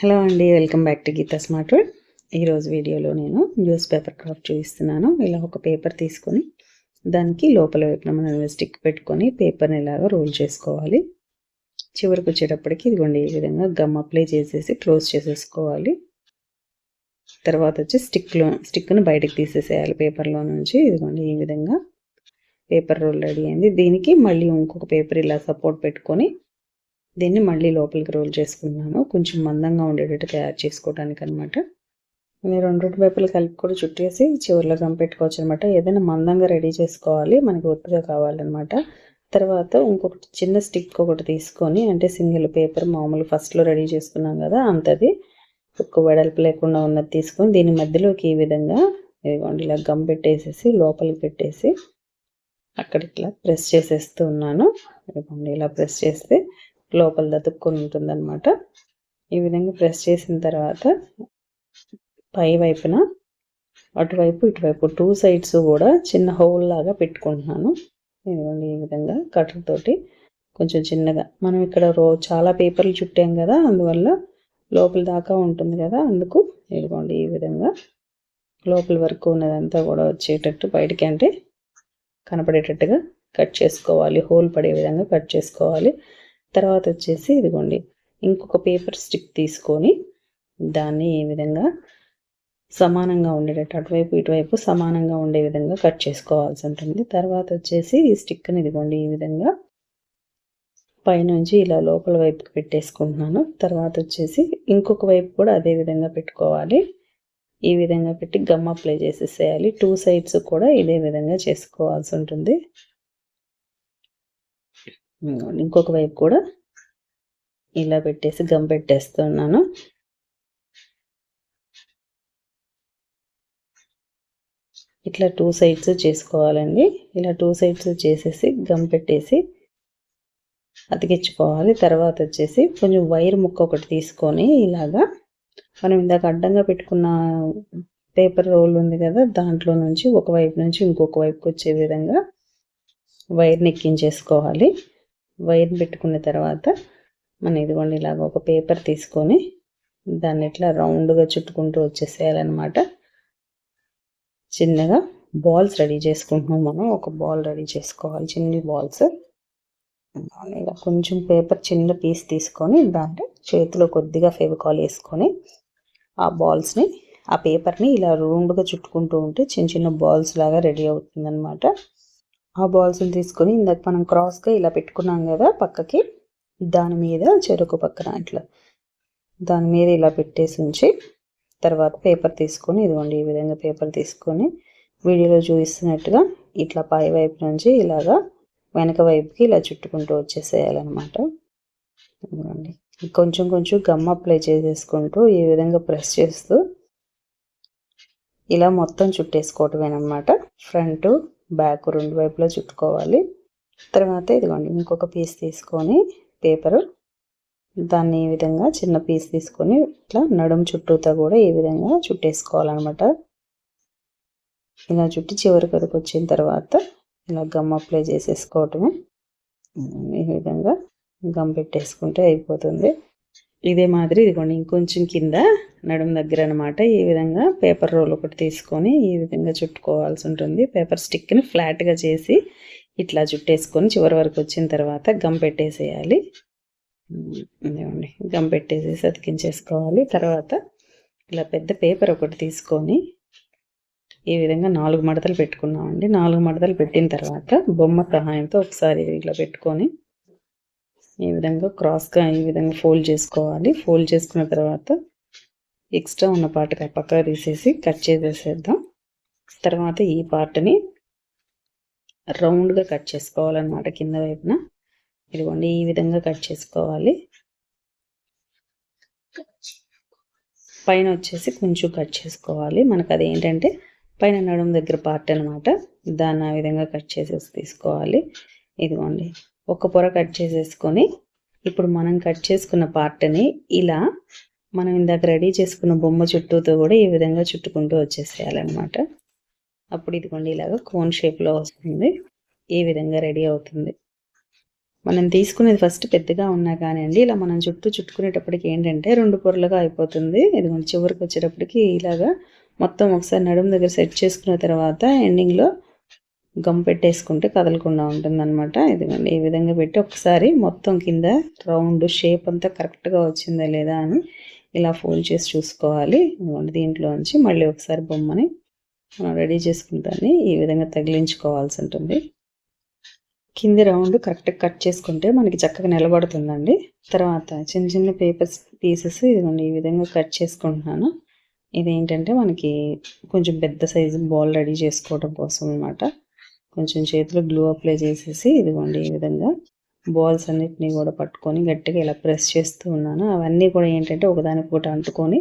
Hello అండి welcome back to Geetha smart word. ఈరోజు వీడియోలో నేను న్యూస్ పేపర్ క్రాఫ్ట్ చూపిస్తున్నాను. ఇలా ఒక పేపర్ తీసుకొని దానికి లోపల వైపున మనం స్టిక్ పెట్టుకొని పేపర్ని ఇలాగా రోల్ చేసుకోవాలి. చివరికి వచ్చేటప్పటికి ఇదిగోండి ఈ విధంగా గమ్ అప్లై చేసేసి క్లోజ్ చేసేసుకోవాలి. తర్వాత వచ్చి స్టిక్లో స్టిక్ను బయటకు తీసేసేయాలి పేపర్లో నుంచి. ఇదిగోండి ఈ విధంగా పేపర్ రోల్ రెడీ అయింది. దీనికి మళ్ళీ ఇంకొక పేపర్ ఇలా సపోర్ట్ పెట్టుకొని దీన్ని మళ్ళీ లోపలికి రోల్ చేసుకున్నాను కొంచెం మందంగా ఉండేటట్టు తయారు చేసుకోవడానికి అనమాట నేను రెండు రెండు వైపులు కలిపి కూడా చుట్టేసి చివరిలో గమ్ పెట్టుకోవచ్చు అనమాట. ఏదైనా మందంగా రెడీ చేసుకోవాలి మనకి ఒత్తుగా కావాలన్నమాట తర్వాత ఇంకొకటి చిన్న స్టిక్ ఒకటి తీసుకొని అంటే సింగిల్ పేపర్ మామూలు ఫస్ట్లో రెడీ చేసుకున్నాం కదా అంతది. ఒక్క వెడల్పు లేకుండా ఉన్నది తీసుకొని దీని మధ్యలోకి ఈ విధంగా ఇదిగోండి ఇలా గమ్ పెట్టేసేసి లోపలికి పెట్టేసి అక్కడ ఇట్లా ప్రెస్ చేసేస్తూ ఉన్నాను. ఇదిగోండి ఇలా ప్రెస్ చేస్తే లోపల దతుక్కొని ఉంటుందన్నమాట. ఈ విధంగా ప్రెస్ చేసిన తర్వాత పై వైపున అటువైపు ఇటువైపు టూ సైడ్స్ కూడా చిన్న హోల్ లాగా పెట్టుకుంటున్నాను. ఇదిగోండి ఈ విధంగా కటర్ తోటి కొంచెం చిన్నగా. మనం ఇక్కడ రో చాలా పేపర్లు చుట్టాం కదా అందువల్ల లోపల దాకా ఉంటుంది కదా అందుకు ఇదిగోండి ఈ విధంగా లోపల వరకు ఉన్నదంతా కూడా వచ్చేటట్టు బయటికి అంటే కనపడేటట్టుగా కట్ చేసుకోవాలి. హోల్ పడే విధంగా కట్ చేసుకోవాలి. తర్వాత వచ్చేసి ఇదిగోండి ఇంకొక పేపర్ స్టిక్ తీసుకొని దాన్ని ఈ విధంగా సమానంగా ఉండేటట్టు అటువైపు ఇటువైపు సమానంగా ఉండే విధంగా కట్ చేసుకోవాల్సి ఉంటుంది. తర్వాత వచ్చేసి ఈ స్టిక్ని ఇదిగోండి ఈ విధంగా పైనుంచి ఇలా లోపల వైపుకి పెట్టేసుకుంటున్నాను. తర్వాత వచ్చేసి ఇంకొక వైపు కూడా అదే విధంగా పెట్టుకోవాలి. ఈ విధంగా పెట్టి గమ్ అప్లై చేసేసేయాలి. టూ సైడ్స్ కూడా ఇదే విధంగా చేసుకోవాల్సి ఉంటుంది. ఇంకొక వైపు కూడా ఇలా పెట్టేసి గమ్ పెట్టేస్తున్నాను. ఇట్లా టూ సైడ్స్ చేసుకోవాలండి. ఇలా టూ సైడ్స్ చేసేసి గమ్ పెట్టేసి అతికించుకోవాలి. తర్వాత వచ్చేసి కొంచెం వైర్ ముక్క ఒకటి తీసుకొని ఇలాగా మనం ఇందాక అడ్డంగా పెట్టుకున్న పేపర్ రోల్ ఉంది కదా దాంట్లో నుంచి ఒక వైపు నుంచి ఇంకొక వైపుకి వచ్చే విధంగా వైర్ని ఎక్కించేసుకోవాలి వైర్ పెట్టుకున్న తర్వాత మన ఇదిగోండి ఇలాగ ఒక పేపర్ తీసుకొని దాన్ని ఇట్లా రౌండ్గా చుట్టుకుంటూ వచ్చేసేయాలన్నమాట. చిన్నగా బాల్స్ రెడీ చేసుకుంటున్నాం మనం. ఒక బాల్ రెడీ చేసుకోవాలి. చిన్న బాల్స్. ఇలా కొంచెం పేపర్ చిన్న పీస్ తీసుకొని దాంట్లో చేతిలో కొద్దిగా ఫెవికాల్ వేసుకొని ఆ బాల్స్ని ఆ పేపర్ని ఇలా రౌండ్గా చుట్టుకుంటూ ఉంటే చిన్న చిన్న బాల్స్ లాగా రెడీ అవుతుందన్నమాట. ఆ బాల్స్ని తీసుకొని ఇందాక మనం క్రాస్గా ఇలా పెట్టుకున్నాం కదా పక్కకి దాని మీద చెరుకు పక్కన ఇట్లా. దాని మీద ఇలా పెట్టేసి ఉంచి తర్వాత పేపర్ తీసుకొని ఇదిగోండి ఈ విధంగా పేపర్ తీసుకొని వీడియోలో చూపిస్తున్నట్టుగా ఇట్లా పై వైపు నుంచి ఇలాగా వెనక వైపుకి ఇలా చుట్టుకుంటూ వచ్చేసేయాలన్నమాట. ఇదిగోండి. కొంచెం కొంచెం గమ్ అప్లై చేసేసుకుంటూ ఈ విధంగా ప్రెస్ చేస్తూ ఇలా మొత్తం చుట్టేసుకోవటమేనమాట ఫ్రంట్ బ్యాక్ రెండు వైపులా చుట్టుకోవాలి. తర్వాత ఇదిగోండి ఇంకొక పీస్ తీసుకొని పేపరు దాన్ని ఈ విధంగా చిన్న పీస్ తీసుకొని ఇట్లా నడుము చుట్టూతో కూడా ఈ విధంగా చుట్టేసుకోవాలన్నమాట. ఇలా చుట్టి చివరి వరకు వచ్చిన తర్వాత ఇలా గమ్ అప్లై చేసేసుకోవటమే. ఈ విధంగా గమ్ పెట్టేసుకుంటే అయిపోతుంది. ఇదే మాదిరి ఇదిగోండి ఇంకొంచెం కింద నడుము దగ్గర అనమాట ఈ విధంగా పేపర్ రోల్ ఒకటి తీసుకొని ఈ విధంగా చుట్టుకోవాల్సి ఉంటుంది. పేపర్ స్టిక్ని ఫ్లాట్గా చేసి ఇట్లా చుట్టేసుకొని చివరి వరకు వచ్చిన తర్వాత గమ్ పెట్టేసేయాలి. ఇదేమండి గమ్ పెట్టేసేసి అతికించేసుకోవాలి తర్వాత ఇలా పెద్ద పేపర్ ఒకటి తీసుకొని ఈ విధంగా నాలుగు మడతలు పెట్టుకున్నామండి. నాలుగు మడతలు పెట్టిన తర్వాత బొమ్మ సహాయంతో ఒకసారి ఇట్లా పెట్టుకొని ఈ విధంగా క్రాస్గా ఈ విధంగా ఫోల్డ్ చేసుకోవాలి. ఫోల్డ్ చేసుకున్న తర్వాత ఎక్స్ట్రా ఉన్న పార్ట్ పక్క తీసేసి కట్ చేసేసేద్దాం. తర్వాత ఈ పార్ట్ని రౌండ్గా కట్ చేసుకోవాలన్నమాట కింద వైపున. ఇదిగోండి ఈ విధంగా కట్ చేసుకోవాలి. పైన వచ్చేసి కొంచెం కట్ చేసుకోవాలి. మనకు అది ఏంటంటే పైన నడుము దగ్గర పార్ట్ అనమాట దాన్ని ఆ విధంగా కట్ చేసేసి తీసుకోవాలి. ఇదిగోండి ఒక పొర కట్ చేసేసుకొని ఇప్పుడు మనం కట్ చేసుకున్న పార్ట్ని ఇలా మనం ఇందాక రెడీ చేసుకున్న బొమ్మ చుట్టూతో కూడా ఈ విధంగా చుట్టుకుంటూ వచ్చేసేయాలన్నమాట. అప్పుడు ఇదిగోండి ఇలాగా కోన్ షేప్లో వస్తుంది. ఈ విధంగా రెడీ అవుతుంది. మనం తీసుకునేది ఫస్ట్ పెద్దగా ఉన్నా కానివ్వండి ఇలా మనం చుట్టూ చుట్టుకునేటప్పటికి ఏంటంటే రెండు పొరలుగా అయిపోతుంది. ఇది చివరికి వచ్చేటప్పటికి ఇలాగా మొత్తం ఒకసారి నడుము దగ్గర సెట్ చేసుకున్న తర్వాత ఎండింగ్లో గమ్ పెట్టేసుకుంటే కదలకుండా ఉంటుంది అనమాట ఇదిగోండి ఈ విధంగా పెట్టి ఒకసారి మొత్తం కింద రౌండ్ షేప్ అంతా కరెక్ట్గా వచ్చిందా లేదా అని ఇలా ఫోల్డ్ చేసి చూసుకోవాలి. ఇదిగోండి దీంట్లోంచి మళ్ళీ ఒకసారి బొమ్మని మనం రెడీ చేసుకుంటాన్ని ఈ విధంగా తగిలించుకోవాల్సి ఉంటుంది. కింది రౌండ్ కరెక్ట్గా కట్ చేసుకుంటే మనకి చక్కగా నిలబడుతుందండి. తర్వాత చిన్న చిన్న పేపర్స్ పీసెస్ ఇదిగోండి ఈ విధంగా కట్ చేసుకుంటున్నాను. ఇదేంటంటే మనకి కొంచెం పెద్ద సైజు బాల్ రెడీ చేసుకోవడం కోసం అనమాట కొంచెం చేతిలో గ్లూ అప్లై చేసేసి ఇదిగోండి ఈ విధంగా బాల్స్ అన్నిటిని కూడా పట్టుకొని గట్టిగా ఇలా ప్రెస్ చేస్తూ ఉన్నాను. అవన్నీ కూడా ఏంటంటే ఒకదానికి ఒకటి అంటుకొని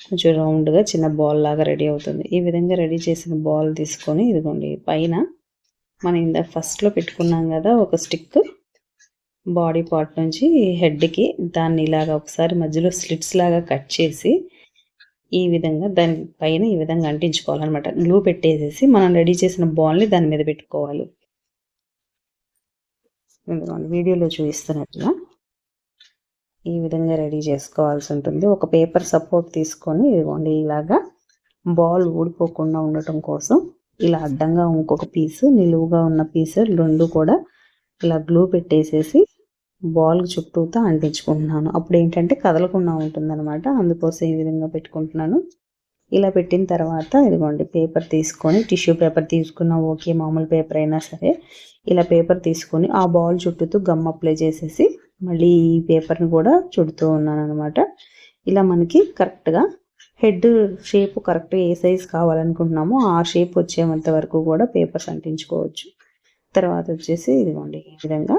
కొంచెం రౌండ్గా చిన్న బాల్ లాగా రెడీ అవుతుంది. ఈ విధంగా రెడీ చేసిన బాల్ తీసుకొని ఇదిగోండి పైన మనం ఇందా ఫస్ట్లో పెట్టుకున్నాం కదా ఒక స్టిక్ బాడీ పార్ట్ నుంచి హెడ్కి దాన్ని ఇలాగా ఒకసారి మధ్యలో స్లిట్స్ లాగా కట్ చేసి ఈ విధంగా దాని పైన ఈ విధంగా అంటించుకోవాలన్నమాట. గ్లూ పెట్టేసేసి మనం రెడీ చేసిన బాల్ని దాని మీద పెట్టుకోవాలి. వీడియోలో చూపిస్తున్నట్టుగా ఈ విధంగా రెడీ చేసుకోవాల్సి ఉంటుంది. ఒక పేపర్ సపోర్ట్ తీసుకొని ఇదిగోండి ఇలాగా బాల్ ఊడిపోకుండా ఉండటం కోసం ఇలా అడ్డంగా ఇంకొక పీసు నిలువుగా ఉన్న పీసు రెండు కూడా ఇలా గ్లూ పెట్టేసేసి బాల్ చుట్టూతో అంటించుకుంటున్నాను. అప్పుడు ఏంటంటే కదలకుండా ఉంటుందన్నమాట. అందుకోసం ఈ విధంగా పెట్టుకుంటున్నాను. ఇలా పెట్టిన తర్వాత ఇదిగోండి పేపర్ తీసుకొని టిష్యూ పేపర్ తీసుకున్న ఓకే మామూలు పేపర్ అయినా సరే ఇలా పేపర్ తీసుకొని ఆ బాల్ చుట్టూతో గమ్ అప్లై చేసేసి మళ్ళీ ఈ పేపర్ని కూడా చుడుతూ ఉన్నాను అనమాట ఇలా మనకి కరెక్ట్గా హెడ్ షేప్ కరెక్ట్గా ఏ సైజ్ కావాలనుకుంటున్నామో ఆ షేప్ వచ్చేంత వరకు కూడా పేపర్స్ అంటించుకోవచ్చు. తర్వాత వచ్చేసి ఇదిగోండి ఈ విధంగా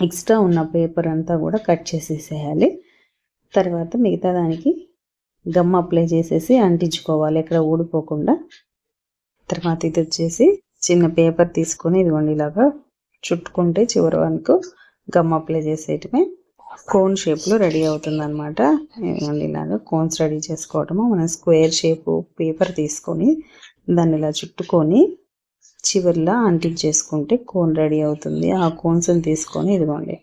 ఎక్స్ట్రా ఉన్న పేపర్ అంతా కూడా కట్ చేసేసేయాలి. తర్వాత మిగతా దానికి గమ్ అప్లై చేసేసి అంటించుకోవాలి ఎక్కడ ఊడిపోకుండా. తర్వాత ఇది వచ్చేసి చిన్న పేపర్ తీసుకొని ఇదిగోండి ఇలాగా చుట్టుకుంటే చివరి వరకు గమ్ అప్లై చేసేయటమే. కోన్ షేప్లో రెడీ అవుతుంది అనమాట ఇలాగా కోన్స్ రెడీ చేసుకోవటము. మనం స్క్వేర్ షేప్ పేపర్ తీసుకొని దాన్ని ఇలా చుట్టుకొని చివరిలా అంటించేసుకుంటే కోన్ రెడీ అవుతుంది. ఆ కోన్స్ని తీసుకొని ఇదిగోండి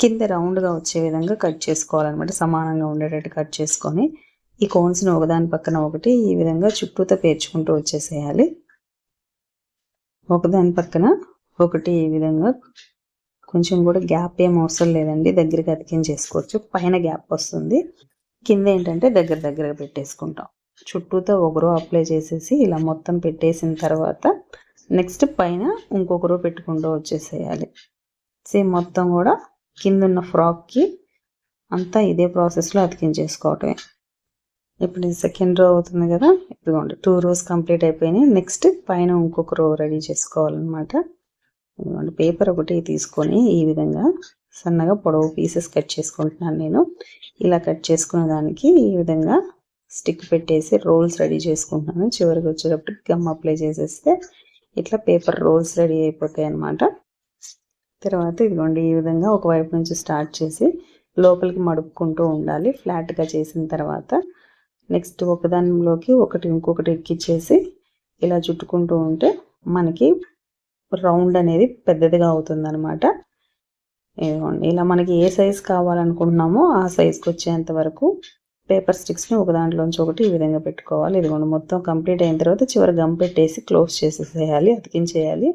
కింద రౌండ్గా వచ్చే విధంగా కట్ చేసుకోవాలన్నమాట. సమానంగా ఉండేటట్టు కట్ చేసుకొని ఈ కోన్స్ని ఒకదాని పక్కన ఒకటి ఈ విధంగా చుట్టూతో పేర్చుకుంటూ వచ్చేసేయాలి. ఒకదాని పక్కన ఒకటి ఈ విధంగా కొంచెం కూడా గ్యాప్ ఏం అవసరం లేదండి. దగ్గరికి అతికించేసుకోవచ్చు. పైన గ్యాప్ వస్తుంది. కింద ఏంటంటే దగ్గర దగ్గరగా పెట్టేసుకుంటాం. చుట్టూతో ఒకరో అప్లై చేసేసి ఇలా మొత్తం పెట్టేసిన తర్వాత నెక్స్ట్ పైన ఇంకొకరు పెట్టుకుంటూ వచ్చేసేయాలి. సేమ్ మొత్తం కూడా కింద ఉన్న ఫ్రాక్కి అంతా ఇదే ప్రాసెస్లో అతికించేసుకోవటమే. ఇప్పుడు ఇది సెకండ్ రో అవుతుంది కదా? ఇదిగోండి టూ రోస్ కంప్లీట్ అయిపోయినాయి. నెక్స్ట్ పైన ఇంకొక రో రెడీ చేసుకోవాలన్నమాట. ఇదిగోండి పేపర్ ఒకటి తీసుకొని ఈ విధంగా సన్నగా పొడవు పీసెస్ కట్ చేసుకుంటున్నాను నేను. ఇలా కట్ చేసుకున్న దానికి ఈ విధంగా స్టిక్ పెట్టేసి రోల్స్ రెడీ చేసుకుంటున్నాను. చివరికి వచ్చేటప్పుడు గమ్ అప్లై చేసేస్తే ఇట్లా పేపర్ రోల్స్ రెడీ అయిపోతాయి అన్నమాట. తర్వాత ఇదిగోండి ఈ విధంగా ఒకవైపు నుంచి స్టార్ట్ చేసి లోపలికి మడుపుకుంటూ ఉండాలి. ఫ్లాట్గా చేసిన తర్వాత నెక్స్ట్ ఒకదానిలోకి ఒకటి ఇంకొకటి ఎక్కిచ్చేసి ఇలా చుట్టుకుంటూ ఉంటే మనకి రౌండ్ అనేది పెద్దదిగా అవుతుంది అనమాట ఇదిగోండి ఇలా మనకి ఏ సైజ్ కావాలనుకుంటున్నామో ఆ సైజ్కి వచ్చేంత వరకు పేపర్ స్టిక్స్ని ఒక దాంట్లోంచి ఒకటి ఈ విధంగా పెట్టుకోవాలి. ఇదిగోండి మొత్తం కంప్లీట్ అయిన తర్వాత చివరి గమ్ పెట్టేసి క్లోజ్ చేసేసేయాలి అతికించేయాలి.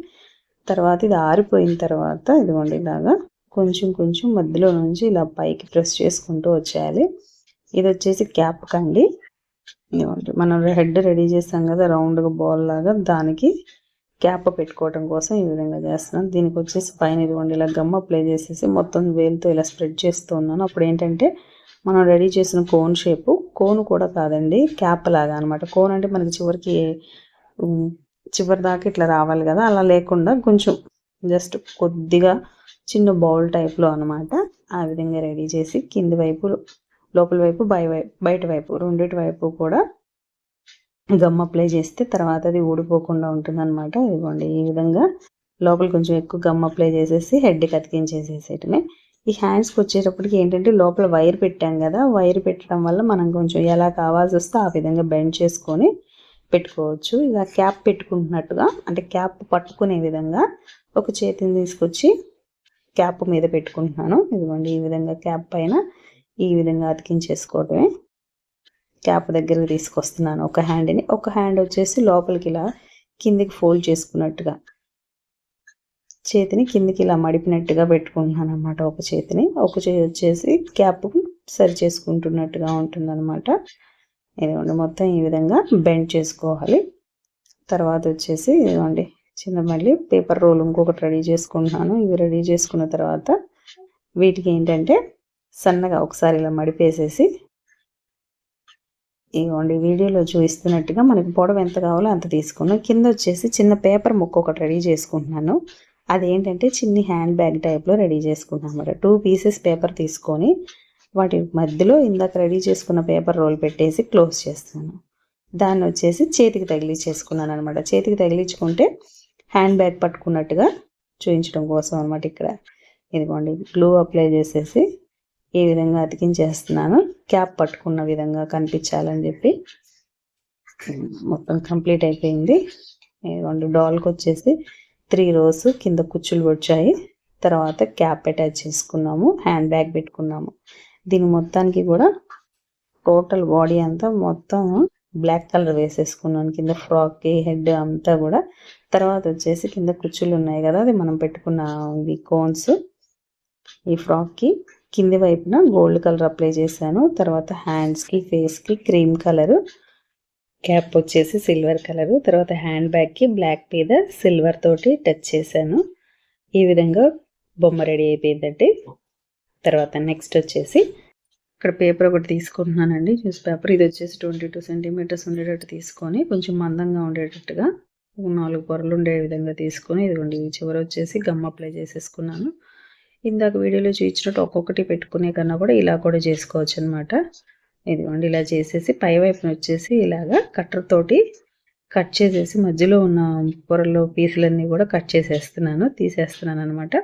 తర్వాత ఇది ఆరిపోయిన తర్వాత ఇదిగోండి ఇలాగా కొంచెం కొంచెం మధ్యలో నుంచి ఇలా పైకి ప్రెస్ చేసుకుంటూ వచ్చేయాలి. ఇది వచ్చేసి క్యాప్ కండి. మనం హెడ్ రెడీ చేస్తాం కదా రౌండ్గా బాల్ లాగా దానికి క్యాప్ పెట్టుకోవడం కోసం ఈ విధంగా చేస్తున్నాను దీనికి వచ్చేసి పైన ఇదిగోండి ఇలా గమ్మ అప్లై చేసేసి మొత్తం వేలుతో ఇలా స్ప్రెడ్ చేస్తూ ఉన్నాను. అప్పుడు ఏంటంటే మనం రెడీ చేసిన కోన్ షేపు కోన్ కూడా కాదండి క్యాప్ లాగా అనమాట కోన్ అంటే మనకి చివరికి చివరి దాకా ఇట్లా రావాలి కదా అలా లేకుండా కొంచెం జస్ట్ కొద్దిగా చిన్న బౌల్ టైప్లో అనమాట ఆ విధంగా రెడీ చేసి కింది వైపు లోపల వైపు బయట వైపు రెండింటి వైపు కూడా గమ్ అప్లై చేస్తే తర్వాత అది ఊడిపోకుండా ఉంటుంది అనమాట ఇదిగోండి ఈ విధంగా లోపల కొంచెం ఎక్కువ గమ్ అప్లై చేసేసి హెడ్కి అతికించేసేసేటమే ఈ హ్యాండ్స్కి వచ్చేటప్పటికి ఏంటంటే లోపల వైర్ పెట్టాం కదా వైర్ పెట్టడం వల్ల మనం కొంచెం ఎలా కావాల్సి వస్తే ఆ విధంగా బెండ్ చేసుకొని పెట్టుకోవచ్చు. ఇలా క్యాప్ పెట్టుకుంటున్నట్టుగా అంటే క్యాప్ పట్టుకునే విధంగా ఒక చేతిని తీసుకొచ్చి క్యాప్ మీద పెట్టుకుంటున్నాను. ఇదిగోండి ఈ విధంగా క్యాప్ పైన ఈ విధంగా అతికించేసుకోవటమే. క్యాప్ దగ్గరకు తీసుకొస్తున్నాను. ఒక హ్యాండ్ని ఒక హ్యాండ్ వచ్చేసి లోపలికి ఇలా కిందికి ఫోల్డ్ చేసుకున్నట్టుగా. చేతిని కిందికి ఇలా మడిపినట్టుగా పెట్టుకుంటున్నాను అనమాట ఒక చేతిని. ఒక చేతి వచ్చేసి క్యాప్ సరి చేసుకుంటున్నట్టుగా ఉంటుంది అనమాట ఇదిగోండి మొత్తం ఈ విధంగా బెండ్ చేసుకోవాలి. తర్వాత వచ్చేసి ఇదిగోండి చిన్న మళ్ళీ పేపర్ రోల్ ఇంకొకటి రెడీ చేసుకుంటున్నాను. ఇవి రెడీ చేసుకున్న తర్వాత వీటికి ఏంటంటే సన్నగా ఒకసారి ఇలా మడిపేసేసి ఇదిగోండి వీడియోలో చూపిస్తున్నట్టుగా మనకి పొడవు ఎంత కావాలో అంత తీసుకున్నాను కింద వచ్చేసి చిన్న పేపర్ ముక్క ఒకటి రెడీ చేసుకుంటున్నాను. అదేంటంటే చిన్ని హ్యాండ్ బ్యాగ్ టైప్లో రెడీ చేసుకుంటున్నాను అనమాట టూ పీసెస్ పేపర్ తీసుకొని వాటి మధ్యలో ఇందాక రెడీ చేసుకున్న పేపర్ రోల్ పెట్టేసి క్లోజ్ చేస్తాను దాన్ని వచ్చేసి చేతికి తగిలించేసుకున్నాను అనమాట చేతికి తగిలించుకుంటే హ్యాండ్ బ్యాగ్ పట్టుకున్నట్టుగా చూపించడం కోసం అనమాట ఇక్కడ. ఇదిగోండి గ్లూ అప్లై చేసేసి ఈ విధంగా అతికించేస్తున్నాను. క్యాప్ పట్టుకున్న విధంగా కనిపించాలని చెప్పి మొత్తం కంప్లీట్ అయిపోయింది. రెండు డాల్కి వచ్చేసి త్రీ రోస్ కింద కుచ్చులు వచ్చాయి. తర్వాత క్యాప్ అటాచ్ చేసుకున్నాము. హ్యాండ్ బ్యాగ్ పెట్టుకున్నాము. దీని మొత్తానికి కూడా టోటల్ బాడీ అంతా మొత్తం బ్లాక్ కలర్ వేసేసుకున్నాను. కింద ఫ్రాక్కి హెడ్ అంతా కూడా. తర్వాత వచ్చేసి కింద కుచ్చులు ఉన్నాయి కదా అది మనం పెట్టుకున్న ఇవి కోన్స్ ఈ ఫ్రాక్కి. కింది వైపున గోల్డ్ కలర్ అప్లై చేశాను. తర్వాత హ్యాండ్స్కి ఫేస్కి క్రీమ్ కలరు క్యాప్ వచ్చేసి సిల్వర్ కలరు తర్వాత హ్యాండ్ బ్యాగ్కి బ్లాక్ మీద సిల్వర్ తోటి టచ్ చేశాను. ఈ విధంగా బొమ్మ రెడీ అయిపోయిందండి. తర్వాత నెక్స్ట్ వచ్చేసి ఇక్కడ పేపర్ ఒకటి తీసుకుంటున్నానండి. న్యూస్ పేపర్ ఇది వచ్చేసి ట్వంటీ టూ సెంటీమీటర్స్ ఉండేటట్టు తీసుకొని కొంచెం మందంగా ఉండేటట్టుగా నాలుగు పొరలు ఉండే విధంగా తీసుకొని ఇదిగోండి చివర వచ్చేసి గమ్ అప్లై చేసేసుకున్నాను. ఇందాక వీడియోలో చూపించినట్టు ఒక్కొక్కటి పెట్టుకునే కన్నా కూడా ఇలా కూడా చేసుకోవచ్చు అనమాట ఇదిగోండి ఇలా చేసేసి పై వైపున వచ్చేసి ఇలాగా కట్టర్ తోటి కట్ చేసేసి మధ్యలో ఉన్న పొరల్లో పీసులన్నీ కూడా కట్ చేసేస్తున్నాను తీసేస్తున్నాను అనమాట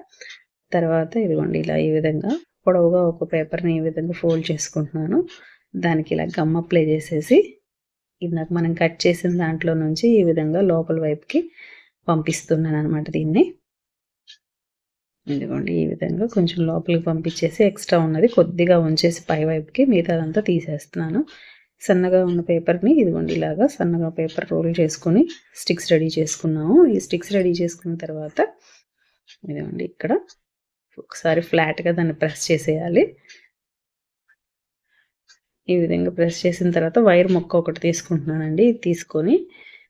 తర్వాత ఇదిగోండి ఇలా ఈ విధంగా పొడవుగా ఒక పేపర్ని ఈ విధంగా ఫోల్డ్ చేసుకుంటున్నాను. దానికి ఇలా గమ్ అప్లై చేసేసి ఇందాక మనం కట్ చేసిన దాంట్లో నుంచి ఈ విధంగా లోపల వైపుకి పంపిస్తున్నాను అనమాట దీన్ని. ఇదిగోండి ఈ విధంగా కొంచెం లోపలికి పంపించేసి ఎక్స్ట్రా ఉన్నది కొద్దిగా ఉంచేసి పై వైపుకి మిగతాదంతా తీసేస్తున్నాను. సన్నగా ఉన్న పేపర్ని ఇదిగోండి ఇలాగా సన్నగా పేపర్ రోల్ చేసుకొని స్టిక్స్ రెడీ చేసుకున్నాము. ఈ స్టిక్స్ రెడీ చేసుకున్న తర్వాత ఇదిగోండి ఇక్కడ ఒకసారి ఫ్లాట్గా దాన్ని ప్రెస్ చేసేయాలి. ఈ విధంగా ప్రెస్ చేసిన తర్వాత వైర్ మొక్క ఒకటి తీసుకుంటున్నానండి. తీసుకొని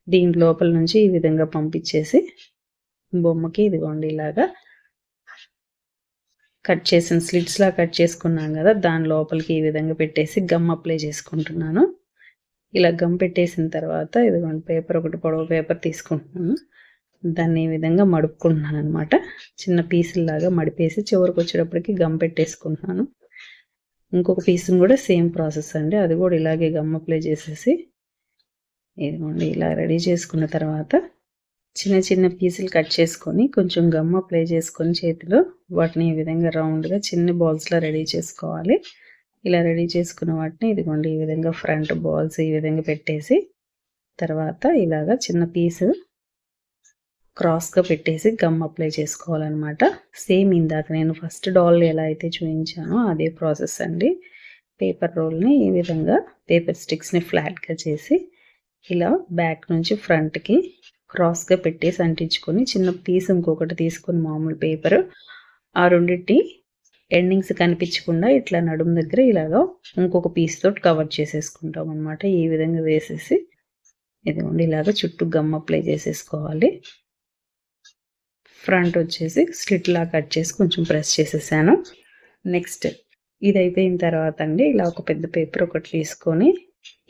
దీని లోపల నుంచి ఈ విధంగా పంపించేసి బొమ్మకి ఇదిగోండి ఇలాగా కట్ చేసిన స్లిట్స్లా కట్ చేసుకున్నాం కదా దాని లోపలికి ఈ విధంగా పెట్టేసి గమ్ అప్లై చేసుకుంటున్నాను. ఇలా గమ్ పెట్టేసిన తర్వాత ఇదిగోండి పేపర్ ఒకటి పొడవు పేపర్ తీసుకుంటున్నాను. దాన్ని ఈ విధంగా మడుపుకుంటున్నాను అనమాట చిన్న పీసుల్లాగా మడిపేసి చివరికి వచ్చేటప్పటికి గమ్ పెట్టేసుకుంటున్నాను. ఇంకొక పీస్ని కూడా సేమ్ ప్రాసెస్ అండి. అది కూడా ఇలాగే గమ్ అప్లై చేసేసి ఇదిగోండి ఇలా రెడీ చేసుకున్న తర్వాత చిన్న చిన్న పీసులు కట్ చేసుకొని కొంచెం గమ్ అప్లై చేసుకొని చేతిలో వాటిని ఈ విధంగా రౌండ్గా చిన్న బాల్స్లో రెడీ చేసుకోవాలి. ఇలా రెడీ చేసుకున్న వాటిని ఇదిగోండి ఈ విధంగా ఫ్రంట్ బాల్స్ ఈ విధంగా పెట్టేసి తర్వాత ఇలాగా చిన్న పీసు క్రాస్గా పెట్టేసి గమ్ అప్లై చేసుకోవాలన్నమాట. సేమ్ ఇందాక నేను ఫస్ట్ డాల్ ఎలా అయితే చూపించానో అదే ప్రాసెస్ అండి. పేపర్ రోల్ని ఈ విధంగా పేపర్ స్టిక్స్ని ఫ్లాట్గా చేసి ఇలా బ్యాక్ నుంచి ఫ్రంట్కి క్రాస్గా పెట్టేసి అంటించుకొని చిన్న పీస్ ఇంకొకటి తీసుకొని మామూలు పేపర్. ఆ రెండింటి ఎండింగ్స్ కనిపించకుండా ఇట్లా నడుము దగ్గర ఇలాగా ఇంకొక పీస్ తోటి కవర్ చేసేసుకుంటాం అనమాట ఈ విధంగా వేసేసి ఇదిగోండి ఇలాగ చుట్టూ గమ్ అప్లై చేసేసుకోవాలి. ఫ్రంట్ వచ్చేసి స్లిట్ లా కట్ చేసి కొంచెం ప్రెస్ చేసేసాను. నెక్స్ట్ ఇది అయిపోయిన తర్వాత అండి ఇలా ఒక పెద్ద పేపర్ ఒకటి తీసుకొని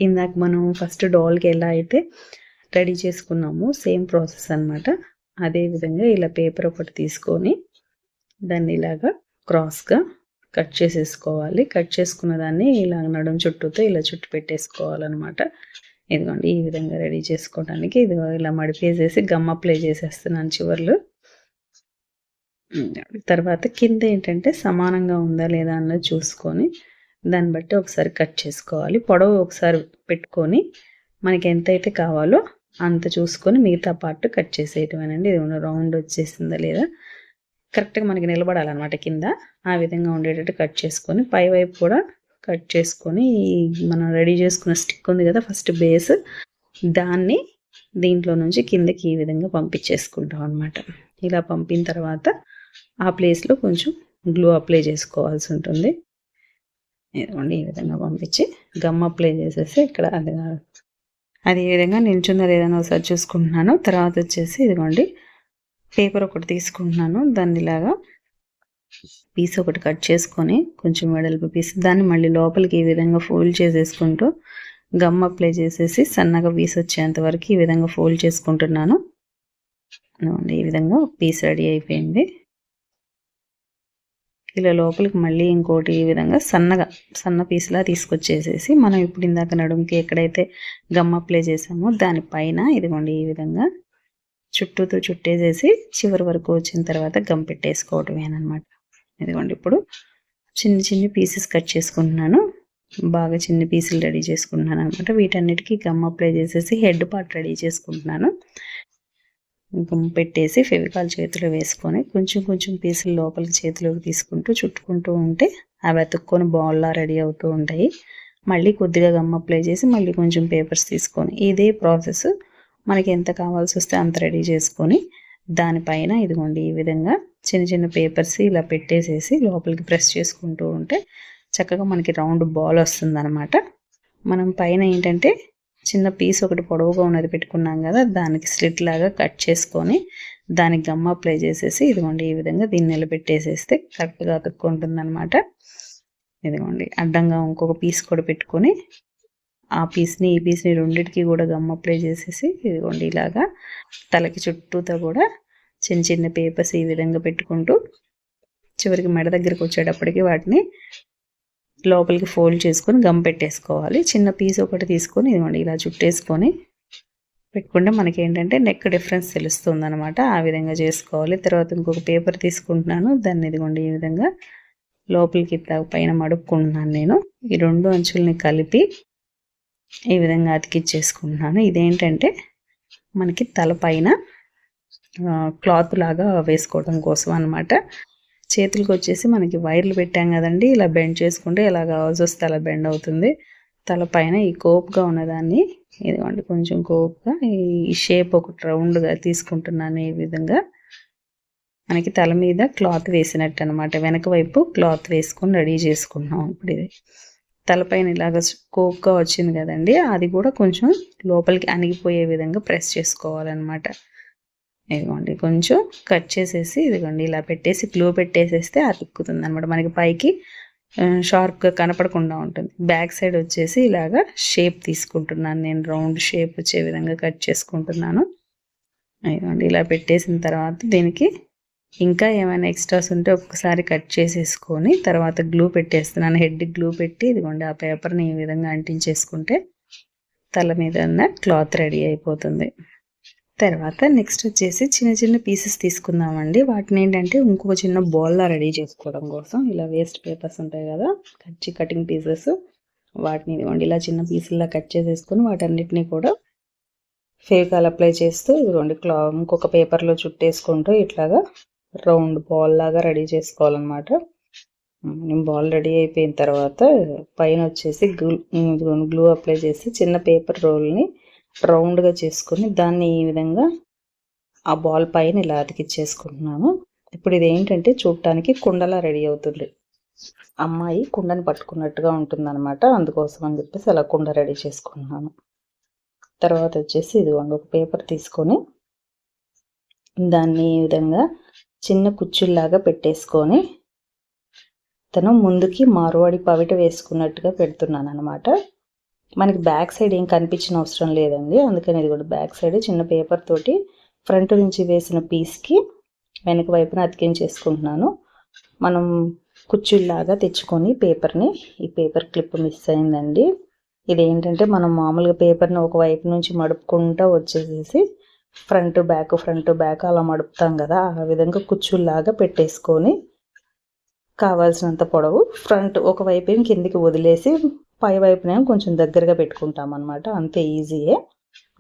ఇందాక మనం ఫస్ట్ డాల్కి ఎలా అయితే రెడీ చేసుకున్నాము. సేమ్ ప్రాసెస్ అనమాట అదేవిధంగా ఇలా పేపర్ ఒకటి తీసుకొని దాన్ని ఇలాగా క్రాస్గా కట్ చేసేసుకోవాలి. కట్ చేసుకున్న దాన్ని ఇలా నడుం చుట్టూతో ఇలా చుట్టు పెట్టేసుకోవాలన్నమాట. ఇదిగోండి ఈ విధంగా రెడీ చేసుకోవడానికి ఇది ఇలా మడిపేసేసి గమ్ అప్లై చేసేస్తున్నాను చివర్లు. తర్వాత కింద ఏంటంటే సమానంగా ఉందా లేదా అన్నది చూసుకొని దాన్ని బట్టి ఒకసారి కట్ చేసుకోవాలి. పొడవు ఒకసారి పెట్టుకొని మనకి ఎంతైతే కావాలో అంత చూసుకొని మిగతా పార్ట్ కట్ చేసేయటమేనండి. ఇది రౌండ్ వచ్చేసిందా లేదా? కరెక్ట్గా మనకి నిలబడాలన్నమాట కింద. ఆ విధంగా ఉండేటట్టు కట్ చేసుకొని పై వైపు కూడా కట్ చేసుకొని మనం రెడీ చేసుకున్న స్టిక్ ఉంది కదా ఫస్ట్ బేస్ దాన్ని దీంట్లో నుంచి కిందకి ఈ విధంగా పంపించేసుకుంటాం అనమాట ఇలా పంపిన తర్వాత ఆ ప్లేస్లో కొంచెం గ్లూ అప్లై చేసుకోవాల్సి ఉంటుంది. ఇదిగోండి ఈ విధంగా పంపించి గమ్ అప్లై చేసేసి ఇక్కడ అది అది ఏ విధంగా నిల్చుందా లేదని ఒకసారి చూసుకుంటున్నాను. తర్వాత వచ్చేసి ఇదిగోండి పేపర్ ఒకటి తీసుకుంటున్నాను. దాన్ని ఇలాగా పీస్ ఒకటి కట్ చేసుకొని కొంచెం వెడల్పు పీస్ దాన్ని మళ్ళీ లోపలికి ఈ విధంగా ఫోల్డ్ చేసేసుకుంటూ గమ్ అప్లై చేసేసి సన్నగా పీస్ వచ్చేంత వరకు ఈ విధంగా ఫోల్డ్ చేసుకుంటున్నాను. ఈ విధంగా పీస్ రెడీ అయిపోయింది. ఇలా లోపలికి మళ్ళీ ఇంకోటి ఈ విధంగా సన్నగా సన్న పీస్లా తీసుకొచ్చేసేసి మనం ఇప్పుడు ఇందాక నడుముకి ఎక్కడైతే గమ్ అప్లై చేసామో దానిపైన ఇదిగోండి ఈ విధంగా చుట్టూతో చుట్టేసేసి చివరి వరకు వచ్చిన తర్వాత గమ్ పెట్టేసుకోవటమేనమాట ఇదిగోండి ఇప్పుడు చిన్న చిన్న పీసెస్ కట్ చేసుకుంటున్నాను. బాగా చిన్న పీసులు రెడీ చేసుకుంటున్నాను అనమాట వీటన్నిటికీ గమ్ అప్లై చేసేసి హెడ్ పార్ట్ రెడీ చేసుకుంటున్నాను. గుమ్మ పెట్టేసి ఫెవికాల్ చేతిలో వేసుకొని కొంచెం కొంచెం పీసులు లోపలికి చేతిలోకి తీసుకుంటూ చుట్టుకుంటూ ఉంటే అవి అతుక్కొని బాల్లా రెడీ అవుతూ ఉంటాయి. మళ్ళీ కొద్దిగా గమ్ అప్లై చేసి మళ్ళీ కొంచెం పేపర్స్ తీసుకొని ఇదే ప్రాసెస్ మనకి ఎంత కావాల్సి వస్తే అంత రెడీ చేసుకొని దానిపైన ఇదిగోండి ఈ విధంగా చిన్న చిన్న పేపర్స్ ఇలా పెట్టేసేసి లోపలికి ప్రెస్ చేసుకుంటూ ఉంటే చక్కగా మనకి రౌండ్ బాల్ వస్తుందనమాట మనం పైన ఏంటంటే చిన్న పీస్ ఒకటి పొడవుగా ఉన్నది పెట్టుకున్నాం కదా దానికి స్లిట్ లాగా కట్ చేసుకొని దానికి గమ్ అప్లై చేసేసి ఇదిగోండి ఈ విధంగా దీన్ని నిలబెట్టేసేస్తే కరెక్ట్గా అతుక్కుంటుంది అనమాట ఇదిగోండి అడ్డంగా ఇంకొక పీస్ కూడా పెట్టుకొని ఆ పీస్ని ఈ పీస్ని రెండింటికి కూడా గమ్ అప్లై చేసేసి ఇదిగోండి ఇలాగా తలకి చుట్టూతో కూడా చిన్న చిన్న పేపర్స్ ఈ విధంగా పెట్టుకుంటూ చివరికి మెడ దగ్గరికి వచ్చేటప్పటికి వాటిని లోపలికి ఫోల్డ్ చేసుకొని గమ్ పెట్టేసుకోవాలి. చిన్న పీస్ ఒకటి తీసుకొని ఇదిగోండి ఇలా చుట్టేసుకొని పెట్టుకుంటే మనకి ఏంటంటే నెక్ డిఫరెన్స్ తెలుస్తుంది అనమాట ఆ విధంగా చేసుకోవాలి. తర్వాత ఇంకొక పేపర్ తీసుకుంటున్నాను. దాన్ని ఇదిగోండి ఈ విధంగా లోపలికి పైన మడుపుకుంటున్నాను నేను. ఈ రెండు అంచుల్ని కలిపి ఈ విధంగా అతికిచ్చేసుకుంటున్నాను. ఇదేంటంటే మనకి తల పైన క్లాత్ లాగా వేసుకోవడం కోసం అనమాట చేతులకు వచ్చేసి మనకి వైర్లు పెట్టాం కదండి. ఇలా బెండ్ చేసుకుంటే ఇలా కావాల్సి వస్తే అలా బెండ్ అవుతుంది. తల పైన ఈ కోప్గా ఉన్నదాన్ని ఇదిగోండి కొంచెం కోప్గా ఈ షేప్ ఒకటి రౌండ్గా తీసుకుంటున్నాను ఈ విధంగా. మనకి తల మీద క్లాత్ వేసినట్టు అనమాట వెనక వైపు క్లాత్ వేసుకొని రెడీ చేసుకుంటున్నాం ఇప్పుడు ఇది. తలపైన ఇలాగ కోప్గా వచ్చింది కదండి. అది కూడా కొంచెం లోపలికి అణిగిపోయే విధంగా ప్రెస్ చేసుకోవాలన్నమాట. ఇదిగోండి కొంచెం కట్ చేసేసి ఇదిగోండి ఇలా పెట్టేసి గ్లూ పెట్టేసేస్తే అతుక్కుతుంది అనమాట మనకి పైకి షార్ప్గా కనపడకుండా ఉంటుంది. బ్యాక్ సైడ్ వచ్చేసి ఇలాగా షేప్ తీసుకుంటున్నాను. నేను రౌండ్ షేప్ వచ్చే విధంగా కట్ చేసుకుంటున్నాను. ఇదిగోండి ఇలా పెట్టేసిన తర్వాత దీనికి ఇంకా ఏమైనా ఎక్స్ట్రాస్ ఉంటే ఒక్కసారి కట్ చేసేసుకొని తర్వాత గ్లూ పెట్టేస్తున్నాను. హెడ్ గ్లూ పెట్టి ఇదిగోండి ఆ పేపర్ని ఈ విధంగా అంటించేసుకుంటే తల మీద ఉన్న క్లాత్ రెడీ అయిపోతుంది. తర్వాత నెక్స్ట్ వచ్చేసి చిన్న చిన్న పీసెస్ తీసుకుందామండి. వాటిని ఏంటంటే ఇంకొక చిన్న బాల్లా రెడీ చేసుకోవడం కోసం. ఇలా వేస్ట్ పేపర్స్ ఉంటాయి కదా కచ్చి కటింగ్ పీసెస్ వాటిని ఇదిగోండి ఇలా చిన్న పీసుల్లా కట్ చేసేసుకొని వాటన్నిటిని కూడా ఫేకాల్ అప్లై చేస్తూ ఇదిగోండి క్లా ఇంకొక పేపర్లో చుట్టేసుకుంటూ ఇట్లాగా రౌండ్ బాల్ లాగా రెడీ చేసుకోవాలన్నమాట. బాల్ రెడీ అయిపోయిన తర్వాత పైన వచ్చేసి గ్లూ గ్లూ అప్లై చేసి చిన్న పేపర్ రోల్ని రౌండ్గా చేసుకొని దాన్ని ఈ విధంగా ఆ బాల్ పైన ఇలా అతికిచ్చేసుకుంటున్నాను. ఇప్పుడు ఇది ఏంటంటే చూడటానికి కుండలా రెడీ అవుతుంది. అమ్మాయి కుండని పట్టుకున్నట్టుగా ఉంటుందన్నమాట. అందుకోసం అని చెప్పేసి అలా కుండ రెడీ చేసుకుంటున్నాను. తర్వాత వచ్చేసి ఇది ఒక పేపర్ తీసుకొని దాన్ని ఈ విధంగా చిన్న కుచ్చుల్లాగా పెట్టేసుకొని తను ముందుకి మారువాడి పవిట వేసుకున్నట్టుగా పెడుతున్నాను అనమాట మనకి బ్యాక్ సైడ్ ఏం కనిపించిన అవసరం లేదండి. అందుకని ఇది కూడా బ్యాక్ సైడ్ చిన్న పేపర్ తోటి ఫ్రంట్ నుంచి వేసిన పీస్కి వెనక వైపున అతికించేసుకుంటున్నాను. మనం కుర్చీలాగా తెచ్చుకొని పేపర్ని ఈ పేపర్ క్లిప్ మిస్ అయిందండి. ఇదేంటంటే మనం మామూలుగా పేపర్ని ఒక వైపు నుంచి మడుపుకుంటూ వచ్చేసేసి ఫ్రంట్ బ్యాక్ ఫ్రంట్ బ్యాక్ అలా మడుపుతాం కదా ఆ విధంగా కుచ్చుల్లాగా పెట్టేసుకొని కావాల్సినంత పొడవు ఫ్రంట్ ఒక వైపు కిందికి వదిలేసి పై వైపునే కొంచెం దగ్గరగా పెట్టుకుంటాం అనమాట అంతే ఈజీయే.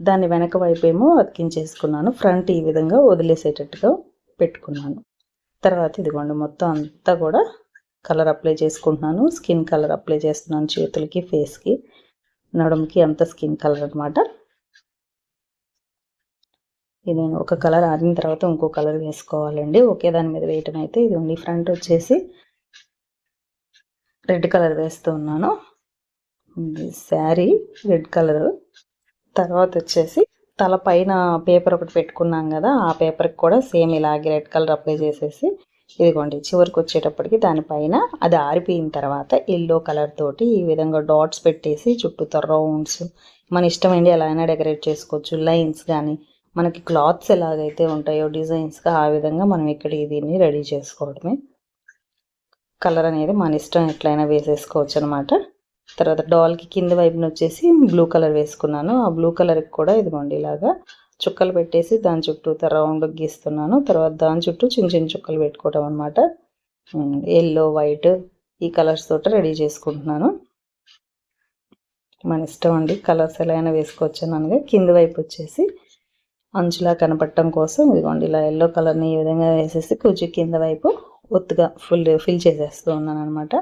దాన్ని వెనక వైపు ఏమో అతికించేసుకున్నాను. ఫ్రంట్ ఈ విధంగా వదిలేసేటట్టుగా పెట్టుకున్నాను. తర్వాత ఇదిగోండి మొత్తం అంతా కూడా కలర్ అప్లై చేసుకుంటున్నాను. స్కిన్ కలర్ అప్లై చేస్తున్నాను చేతులకి ఫేస్కి. నడుముకి అంత స్కిన్ కలర్ అనమాట ఇది నేను ఒక కలర్ ఆడిన తర్వాత ఇంకో కలర్ వేసుకోవాలండి. ఒకే దాని మీద వేయటం అయితే ఇది ఫ్రంట్ వచ్చేసి రెడ్ కలర్ వేస్తూ ఉన్నాను. Sari red colour. తర్వాత వచ్చేసి తల పైన పేపర్ ఒకటి పెట్టుకున్నాం కదా ఆ పేపర్కి కూడా సేమ్ ఇలాగే రెడ్ కలర్ అప్లై చేసేసి ఇదిగోండి చివరికి వచ్చేటప్పటికి దానిపైన అది ఆరిపోయిన తర్వాత ఎల్లో కలర్ తోటి ఈ విధంగా డాట్స్ పెట్టేసి చుట్టూతో రౌండ్స్ మన ఇష్టమైంది ఎలా అయినా డెకరేట్ చేసుకోవచ్చు. లైన్స్ కానీ మనకి క్లాత్స్ ఎలాగైతే ఉంటాయో డిజైన్స్గా ఆ విధంగా మనం ఇక్కడ దీన్ని రెడీ చేసుకోవడమే. కలర్ అనేది మన ఇష్టం ఎట్లయినా వేసేసుకోవచ్చు అనమాట తర్వాత డాల్కి కింద వైపున వచ్చేసి బ్లూ కలర్ వేసుకున్నాను. ఆ బ్లూ కలర్కి కూడా ఇదిగోండి ఇలాగా చుక్కలు పెట్టేసి దాని చుట్టూ రౌండ్ గీస్తున్నాను. తర్వాత దాని చుట్టూ చిన్న చిన్న చుక్కలు పెట్టుకోవడం అనమాట ఎల్లో వైట్ ఈ కలర్స్ తోట రెడీ చేసుకుంటున్నాను. మన ఇష్టం అండి. కలర్స్ ఎలా అయినా వేసుకోవచ్చు అనగా కింద వైపు వచ్చేసి అంచులా కనపడటం కోసం ఇదిగోండి ఇలా ఎల్లో కలర్ని ఈ విధంగా వేసేసి కొంచెం కింద వైపు ఒత్తుగా ఫుల్ ఫిల్ చేసేస్తూ ఉన్నాను అనమాట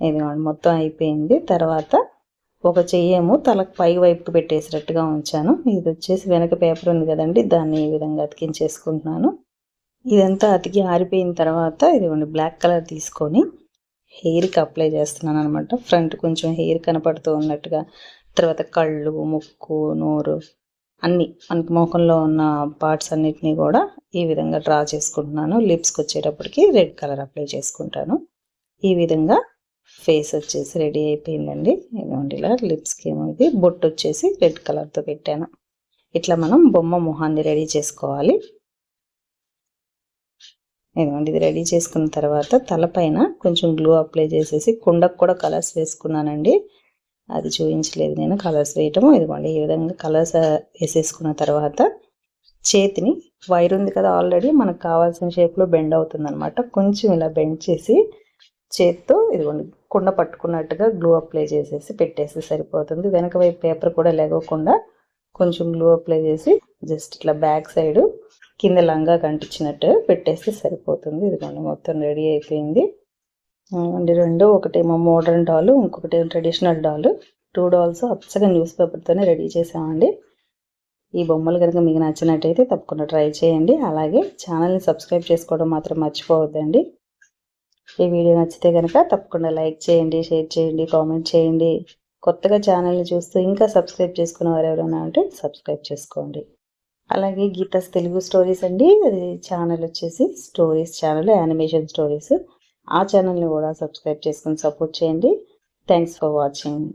ఇదిగోండి మొత్తం అయిపోయింది. తర్వాత ఒక చెయ్యేమో తలకు పై వైపు పెట్టేసినట్టుగా ఉంచాను. ఇది వచ్చేసి వెనక పేపర్ ఉంది కదండి దాన్ని ఈ విధంగా అతికించేసుకుంటున్నాను. ఇదంతా అతికి ఆరిపోయిన తర్వాత ఇదిగోండి బ్లాక్ కలర్ తీసుకొని హెయిర్కి అప్లై చేస్తున్నాను అనమాట ఫ్రంట్ కొంచెం హెయిర్ కనపడుతూ ఉన్నట్టుగా తర్వాత కళ్ళు ముక్కు నోరు అన్ని మనకి ముఖంలో ఉన్న పార్ట్స్ అన్నిటినీ కూడా ఈ విధంగా డ్రా చేసుకుంటున్నాను. లిప్స్కి వచ్చేటప్పటికి రెడ్ కలర్ అప్లై చేసుకుంటాను. ఈ విధంగా ఫేస్ వచ్చేసి రెడీ అయిపోయిందండి. ఇదిగోండి ఇలా లిప్స్కి ఏమో ఇది బొట్టు వచ్చేసి రెడ్ కలర్తో పెట్టాను ఇట్లా మనం బొమ్మ మొహాన్ని రెడీ చేసుకోవాలి. ఇదిగోండి ఇది రెడీ చేసుకున్న తర్వాత తలపైన కొంచెం గ్లూ అప్లై చేసేసి కుండకు కూడా కలర్స్ వేసుకున్నానండి. అది చూపించలేదు నేను కలర్స్ వేయటము. ఇదిగోండి ఈ విధంగా కలర్స్ వేసేసుకున్న తర్వాత చేతిని వైర్ ఉంది కదా ఆల్రెడీ మనకు కావాల్సిన షేప్లో బెండ్ అవుతుంది అనమాట కొంచెం ఇలా బెండ్ చేసి చేత్తో ఇదిగోండి కుండ పట్టుకున్నట్టుగా గ్లూ అప్లై చేసేసి పెట్టేసి సరిపోతుంది. వెనక వైపు పేపర్ కూడా లేకోకుండా కొంచెం గ్లూ అప్లై చేసి జస్ట్ ఇట్లా బ్యాక్ సైడ్ కింద లంగా కంటించినట్టు పెట్టేస్తే సరిపోతుంది. ఇదిగోండి మొత్తం రెడీ అయిపోయింది. అండి రెండు ఒకటేమో మోడర్న్ డాల్ ఇంకొకటి ట్రెడిషనల్ డాల్ టూ డాల్స్ అచ్చగా న్యూస్ పేపర్తోనే రెడీ చేసామండి. ఈ బొమ్మలు కనుక మీకు నచ్చినట్టయితే తప్పకుండా ట్రై చేయండి. అలాగే ఛానల్ని సబ్స్క్రైబ్ చేసుకోవడం మాత్రం మర్చిపోవద్దండి. ఈ వీడియో నచ్చితే కనుక తప్పకుండా లైక్ చేయండి షేర్ చేయండి కామెంట్ చేయండి. కొత్తగా ఛానల్ని చూస్తూ ఇంకా సబ్స్క్రైబ్ చేసుకున్న వారు ఎవరైనా ఉంటే సబ్స్క్రైబ్ చేసుకోండి. అలాగే గీతాస్ తెలుగు స్టోరీస్ అండి. అది ఛానల్ వచ్చేసి స్టోరీస్ ఛానల్ యానిమేషన్ స్టోరీస్. ఆ ఛానల్ని కూడా సబ్స్క్రైబ్ చేసుకుని సపోర్ట్ చేయండి. Thanks for watching.